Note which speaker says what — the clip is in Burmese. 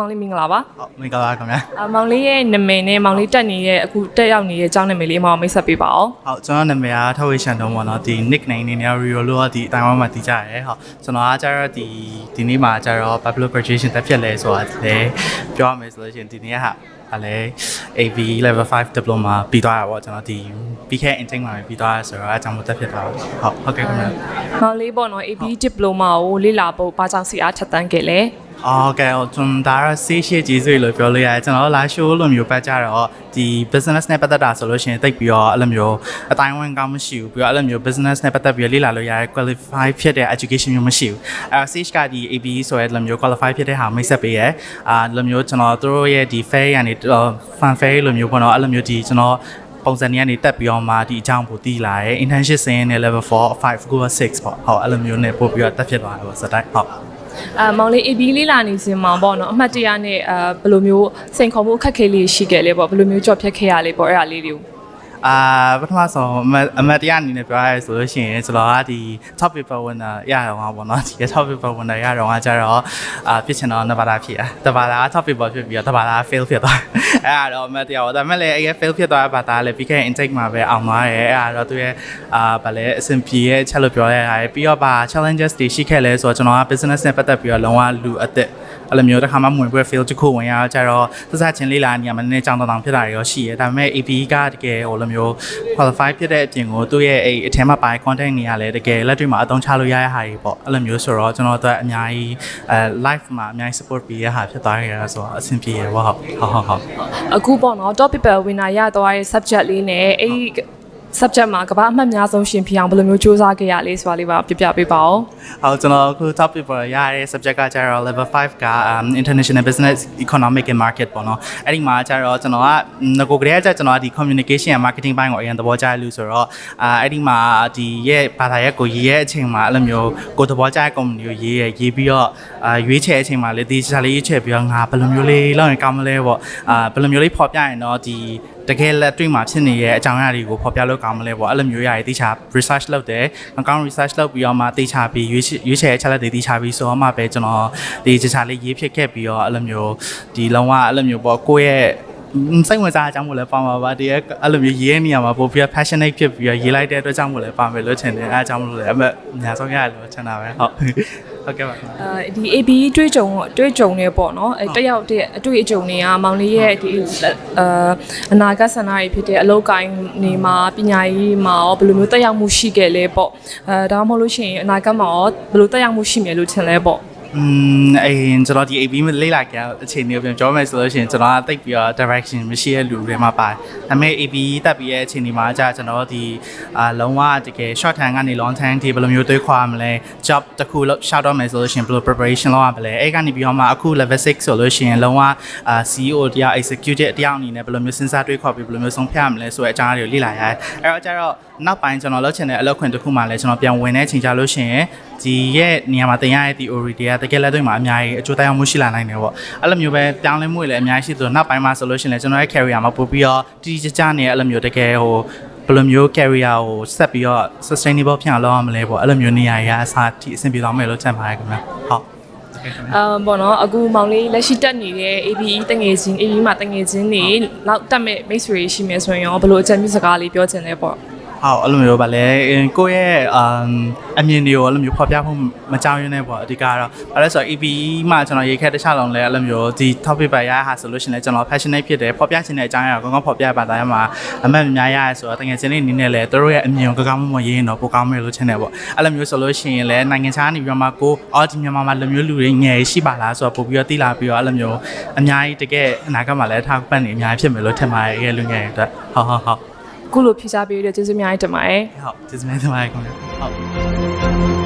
Speaker 1: မောင်လေးမင်္ဂလာပါ
Speaker 2: ဟုတ်မင်္ဂလာပါခင်ဗျာ
Speaker 1: အမောင်လေးရဲ့နာမည်နဲ့မောင်လေးတက်နေတဲ့အခုတက်ရောက်နေတဲ့အကြောင်းနာမည်လေးအမောင်မိတ်ဆက်ပေးပါအောင်
Speaker 2: ဟုတ်ကျွန်တော်နာမည်ကထဝေရှန်တုံးပေါ့နော်ဒီ nickname နေနဲ့ Rio လို့ဒီအတိုင်းဝမ်မှာတည်ကြရဲဟုတ်ကျွန်တော်ကကျတော့ဒီဒီနေ့မှာကျတော့ public graduation တက်ဖြစ်လဲဆိုတာလည်းပြောရမယ်ဆိုလို့ရှိရင်ဒီနေ့ကဟာလဲ AV level 5 diploma ပြီးသွားတာပေါ့ကျွန်တော်ဒီပြီးခဲ့ intake မှာပြီးသွားရဆိုတော့အကြောင်းမတက်ဖြစ်သွားဘူးဟုတ်ဟုတ်ကဲ့ခင်ဗျာ
Speaker 1: မောင်လေးပေါ့နော် AB diploma ကိုလေ့လာဖို့ဘာကြောင့်စီအားထက်သန်ခဲ့လဲ
Speaker 2: အော်ကဲကျွန်တော်ဒါဆေးရှိကြီးစွေလို့ပြောလို့ရတယ်ကျွန်တော်လာ show လို့မျိုးပတ်ကြတော့ဒီ business နဲ့ပတ်သက်တာဆိုလို့ရှိရင်တိတ်ပြီးတော့အဲ့လိုမျိုးအတိုင်းဝန်ကောင်းမရှိဘူးပြီးတော့အဲ့လိုမျိုး business နဲ့ပတ်သက်ပြီးလေ့လာလို့ရတဲ့ qualify ဖြစ်တဲ့ education မျိုးမရှိဘူးအဲ sage ကဒီ AB ဆိုရဲအဲ့လိုမျိုး qualify ဖြစ်တဲ့ဟာမိတ်ဆက်ပေးရဲအာအဲ့လိုမျိုးကျွန်တော်တို့ရဲ့ဒီ fair ရနေ fan fair လိုမျိုးပေါ့နော်အဲ့လိုမျိုးဒီကျွန်တော်ပုံစံတွေကနေတက်ပြီးတော့မှဒီအကြောင်းကိုတည်လာရဲ internship ဆင်းနေ level 4 5 go 6ပေါ့ဟုတ်အဲ့လိုမျိုးနဲ့ပို့ပြီးတော့တက်ဖြစ်သွားတယ်ပေါ့စတိုက်ဟုတ်
Speaker 1: အမောင်လေး AB လေ့လာနေစဉ်မှာပေါ့နော်အမှတ်တရနဲ့အဲဘယ်လိုမျိုးစိန်ခေါ်မှုအခက်အခဲလေးရှိခဲ့လဲပေါ့ဘယ်လိုမျိုးကြော်ဖြတ်ခဲ့ရလဲပေါ့အဲ့ဒါလေးတွေကို
Speaker 2: အာပထမဆုံးအမတ်အမတ်တရားအနေနဲ့ပြောရရဆိုလို့ရှိရင်ကျွန်တော်ကဒီ top paper winner ရတော့မှာပေါ့နော်ဒီ top paper winner ရတော့ကကြတော့အာဖြစ်ချင်တော့နဘာသာဖြစ်อ่ะတဘာသာ top paper ဖြစ်ပြီးတော့တဘာသာ fail ဖြစ်သွားအဲ့ဒါတော့အမတ်တရားပေါ့ဒါပေမဲ့လည်းအဲ့ fail ဖြစ်သွားတဲ့ဘာသာလည်းပြီးခဲ့ intake မှာပဲအောင်သွားတယ်အဲ့ဒါတော့သူရဲ့အာဗာလဲအဆင်ပြေရဲ့ချက်လို့ပြောရရတယ်ပြီးတော့ဗာ challenges တွေရှိခဲ့လဲဆိုတော့ကျွန်တော်က business နဲ့ပတ်သက်ပြီးတော့လုံးဝလူအသက် အဲ့လိုမျိုးတစ်ခါမှမဝင်ပွဲ fail တစ်ခုဝင်ရတော့ကြတော့သစချင်းလေးလာနေရမှာနည်းနည်းကြောင်းတောင်ဖြစ်တာတွေရောရှိရဲဒါပေမဲ့ AP ကတကယ်ဟိုလိုမျိုး qualify ဖြစ်တဲ့အပြင်ကိုသူ့ရဲ့အဲ့အထက်မှာပါ content တွေကလည်းတကယ်လက်တွေ့မှာအသုံးချလို့ရတဲ့ဟာတွေပေါ့အဲ့လိုမျိုးဆိုတော့ကျွန်တော်တို့အများကြီးအဲ live မှာအများကြီး support ပေးရတဲ့ဟာဖြစ်သွားရတာဆိုတော့အဆင်ပြေရပါဟုတ်ဟုတ်ဟုတ်ဟုတ်
Speaker 1: အခုပေါ့နော် top paper winner ရသွားတဲ့ subject လေးနဲ့အဲ့ဒီ subject မှာကမ္ဘာအမှတ်များဆုံးရှင်ဖြစ်အောင်ဘယ်လိုမျိုးစူးစမ်းခဲ့ရလဲဆိုတာလေးပါပြပြပေးပါဦး
Speaker 2: ဟုတ်ကျွန်တော်အခု top paper ရတဲ့ subject ကကျတော့ level 5က um, international business economic and market ပေါ့နော်အဲ့ဒီမှာကျတော့ကျွန်တော်ကငကိုကလေးကကျကျွန်တော်ကဒီ communication and marketing ဘိုင်းကိုအရင်သဘောကျလို့ဆိုတော့အာအဲ့ဒီမှာဒီရဲ့ဘာသာရဲ့ကိုရေးရဲ့အချိန်မှာအဲ့လိုမျိုးကိုသဘောကျတဲ့ company ကိုရေးရရေးပြီးတော့အာရွေးချယ်အချိန်မှာလေဒီစားလေးရွေးချယ်ပြီးတော့ငါဘယ်လိုမျိုးလေးလောက်ရင်ကောင်းမလဲပေါ့အာဘယ်လိုမျိုးလေးဖော်ပြရင်တော့ဒီ တကယ်လက်တွေ့မှာဖြစ်နေတဲ့အကြောင်းအရာတွေကိုဖော်ပြလို့ကောင်းမလဲပေါ့အဲ့လိုမျိုးရည်တိချာ research လုပ်တယ်အကောင့် research လုပ်ပြီးတော့မှတိချာပြီးရွေးရွေးချယ်ချက်လက်တွေတိချာပြီးဆိုတော့မှပဲကျွန်တော်ဒီချာလေးရေးဖြစ်ခဲ့ပြီးတော့အဲ့လိုမျိုးဒီလုံးဝအဲ့လိုမျိုးပေါ့ကိုယ့်ရဲ့စိတ်ဝင်စားအကြောင်းမို့လဲပါမှာပါဒီအဲ့လိုမျိုးရေးနေရမှာပို့ပြီး passionate ဖြစ်ပြီးရေးလိုက်တဲ့အတွက်ကြောင့်မို့လဲပါမယ်လို့ထင်တယ်အဲအကြောင်းမို့လဲအမအများဆုံးရတယ်လို့ထင်တာပဲဟုတ် ဟုတ်ကဲ့ပါ
Speaker 1: အဲဒီ AB တွေးကြုံတွေးကြုံနေပေါ့နော်အဲတက်ရောက်တဲ့အတွေ့အကြုံတွေကမောင်လေးရဲ့ဒီအာအနာဂတ်ဆန္ဒတွေဖြစ်တဲ့အလောက်ကိုင်းနေမှာပညာရေးမှာရောဘယ်လိုမျိုးတက်ရောက်မှုရှိခဲ့လဲပေါ့အဲဒါမှမဟုတ်လို့ရှိရင်အနာဂတ်မှာရောဘယ်လိုတက်ရောက်မှုရှိမယ်လို့ထင်လဲပေါ့
Speaker 2: อืมအရင်ကျွန်တော်ဒီ AB မလေးလာကြအခြေအနေကိုပြန်ပြောမယ်ဆိုလို့ရှိရင်ကျွန်တော်ကတိတ်ပြီးတော့ direction မရှိတဲ့လူတွေမှာပါတယ်ဒါပေမဲ့ AB တက်ပြီးရဲ့အခြေအနေမှာကြာကျွန်တော်ဒီအာလုံးဝတကယ် short term ကနေ long term ဒီဘယ်လိုမျိုးတွေးခွာမလဲ job တစ်ခုလောက် shout out မယ်ဆိုလို့ရှိရင်ဘယ်လို preparation လုပ်ရမလဲအဲ့ကနေပြီးတော့မှအခု level 6ဆိုလို့ရှိရင်လုံးဝအာ CEO တရား executive တရားအနေနဲ့ဘယ်လိုမျိုးစဉ်းစားတွေးခေါ်ပြီးဘယ်လိုမျိုးဆုံးဖြတ်ရမလဲဆိုတဲ့အကြောင်းအရာတွေကိုလေ့လာရတယ်အဲ့တော့ကျတော့နောက်ပိုင်းကျွန်တော်လုပ်ချင်တဲ့အလုပ်ခွင်တစ်ခုမှလည်းကျွန်တော်ပြန်ဝင်တဲ့အချိန်ကြလို့ရှိရင်ဒီရဲ့နေရာမှာတင်ရတဲ့ theory တွေကတကယ်လက်တွေ့မှာအများကြီးအကျိုးသက်ရောက်မှုရှိလာနိုင်တယ်ပေါ့အဲ့လိုမျိုးပဲပြောင်းလဲမှုတွေလည်းအများကြီးရှိသလိုနောက်ပိုင်းမှာဆိုလို့ရှိရင်လည်းကျွန်တော်ရဲ့ career မှာပို့ပြီးတော့တည်တည်ကြကြနေအဲ့လိုမျိုးတကယ်ဟိုဘယ်လိုမျိုး career ကိုဆက်ပြီးတော့ sustainable ဖြစ်အောင်လုပ်ရမလဲပေါ့အဲ့လိုမျိုးနေရာတွေကအစားထိအဆင်ပြေသွားမယ်လို့ထင်ပါတယ်ခင်ဗျာဟုတ်
Speaker 1: အာပေါ့နော်အခုမောင်လေးလက်ရှိတက်နေတဲ့ AB တငယ်ချင်း AB မှာတငယ်ချင်းနေနောက်တက်မဲ့မိတ်ဆွေရှိမယ်ဆိုရင်ရောဘယ်လိုအကြံပြုစကားလေးပြောချင်လဲပေါ့
Speaker 2: ဟုတ်အဲ့လိုမျိုးပါလေကိုယ့်ရဲ့အမ်အမြင်တွေကိုအဲ့လိုမျိုးဖော်ပြဖို့မကြောက်ရွံ့နဲ့ပေါ့အဓိကတော့ဘာလဲဆိုတော့ EP မှာကျွန်တော်ရေးခဲ့တဲ့ခြားလုံးလဲအဲ့လိုမျိုးဒီ topic ပါရဟာဆိုလို့ရှိရင်လည်းကျွန်တော် passionate ဖြစ်တယ်ဖော်ပြချင်တဲ့အကြောင်းအရာကိုကောင်းကောင်းဖော်ပြပါသားရမှာအမှတ်များရရဆိုတော့တကယ်ချင်းလေးအနေနဲ့လည်းတို့ရဲ့အမြင်ကိုကောင်းကောင်းမွန်ရေးရင်တော့ပိုကောင်းမယ်လို့ထင်တယ်ပေါ့အဲ့လိုမျိုးဆိုလို့ရှိရင်လည်းနိုင်ငံခြားနေပြီးတော့မှကိုအော်ဒီမြန်မာမှာလူမျိုးလူတွေငယ်ရှိပါလားဆိုတော့ပို့ပြီးတော့တိလာပြီးတော့အဲ့လိုမျိုးအများကြီးတကယ်အနာဂတ်မှာလည်းထားပတ်နေအများကြီးဖြစ်မယ်လို့ထင်ပါတယ်ရဲ့လူငယ်တွေအတွက်ဟုတ်ဟုတ်ဟုတ်
Speaker 1: အ ခုလိုဖြေချပေးရတဲ့ကျေးဇူးအများကြီးတင်ပါတယ်
Speaker 2: ဟုတ်ကျေးဇူးများတင်ပါတယ်ခင်ဗျာဟုတ်